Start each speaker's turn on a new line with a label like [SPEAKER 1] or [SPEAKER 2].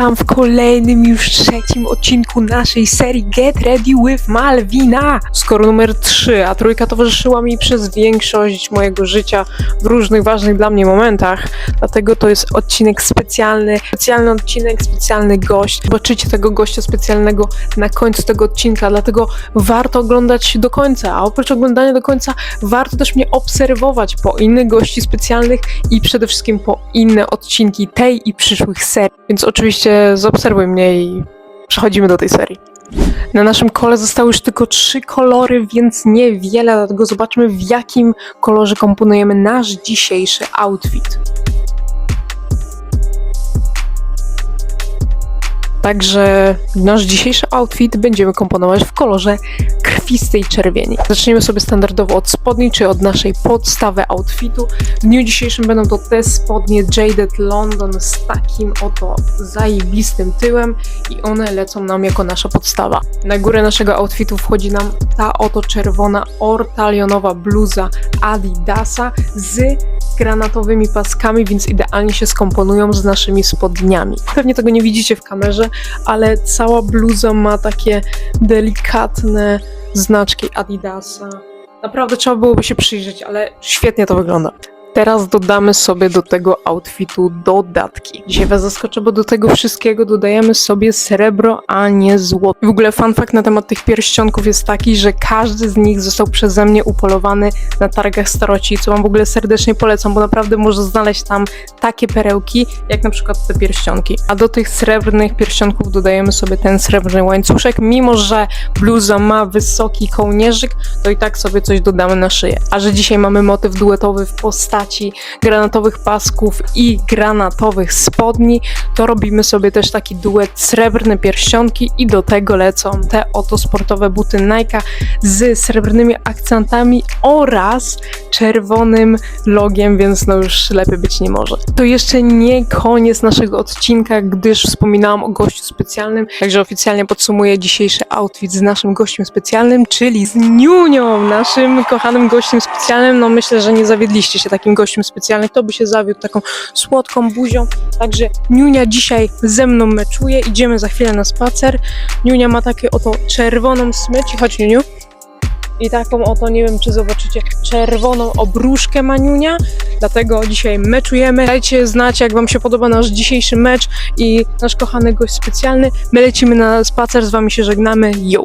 [SPEAKER 1] Witam w kolejnym już trzecim odcinku naszej serii Get Ready with Malwina. Skoro numer 3, a trójka towarzyszyła mi przez większość mojego życia w różnych ważnych dla mnie momentach, dlatego to jest odcinek specjalny, specjalny odcinek, specjalny gość. Zobaczycie tego gościa specjalnego na końcu tego odcinka, dlatego warto oglądać do końca, a oprócz oglądania do końca warto też mnie obserwować po innych gości specjalnych i przede wszystkim po inne odcinki tej i przyszłych serii. Więc oczywiście zaobserwuj mnie i przechodzimy do tej serii. Na naszym kole zostały już tylko trzy kolory, więc niewiele, dlatego zobaczmy w jakim kolorze komponujemy nasz dzisiejszy outfit. Także nasz dzisiejszy outfit będziemy komponować w kolorze krwistej czerwieni. Zaczniemy sobie standardowo od spodni, czy od naszej podstawy outfitu. W dniu dzisiejszym będą to te spodnie Jaded London z takim oto zajebistym tyłem i one lecą nam jako nasza podstawa. Na górę naszego outfitu wchodzi nam ta oto czerwona ortalionowa bluza Adidasa z granatowymi paskami, więc idealnie się skomponują z naszymi spodniami. Pewnie tego nie widzicie w kamerze, ale cała bluza ma takie delikatne znaczki Adidasa. Naprawdę trzeba byłoby się przyjrzeć, ale świetnie to wygląda. Teraz dodamy sobie do tego outfitu dodatki. Dzisiaj was zaskoczę, bo do tego wszystkiego dodajemy sobie srebro, a nie złoto. W ogóle fun fact na temat tych pierścionków jest taki, że każdy z nich został przeze mnie upolowany na targach staroci, co wam w ogóle serdecznie polecam, bo naprawdę można znaleźć tam takie perełki, jak na przykład te pierścionki. A do tych srebrnych pierścionków dodajemy sobie ten srebrny łańcuszek, mimo że bluza ma wysoki kołnierzyk, to i tak sobie coś dodamy na szyję. A że dzisiaj mamy motyw duetowy w postaci granatowych pasków i granatowych spodni, to robimy sobie też taki duet srebrne pierścionki i do tego lecą te oto sportowe buty Nike z srebrnymi akcentami oraz czerwonym logiem, więc no już lepiej być nie może. To jeszcze nie koniec naszego odcinka, gdyż wspominałam o gościu specjalnym, także oficjalnie podsumuję dzisiejszy outfit z naszym gościem specjalnym, czyli z Niunią, naszym kochanym gościem specjalnym. No myślę, że nie zawiedliście się takim gościem specjalnym, kto by się zawiódł taką słodką buzią. Także Niunia dzisiaj ze mną meczuje, idziemy za chwilę na spacer. Niunia ma takie oto czerwoną smyć, chodź Niuniu. I taką oto, nie wiem czy zobaczycie, czerwoną obruszkę Maniunia, dlatego dzisiaj meczujemy. Dajcie znać, jak wam się podoba nasz dzisiejszy mecz i nasz kochany gość specjalny. My lecimy na spacer, z wami się żegnamy. Yo!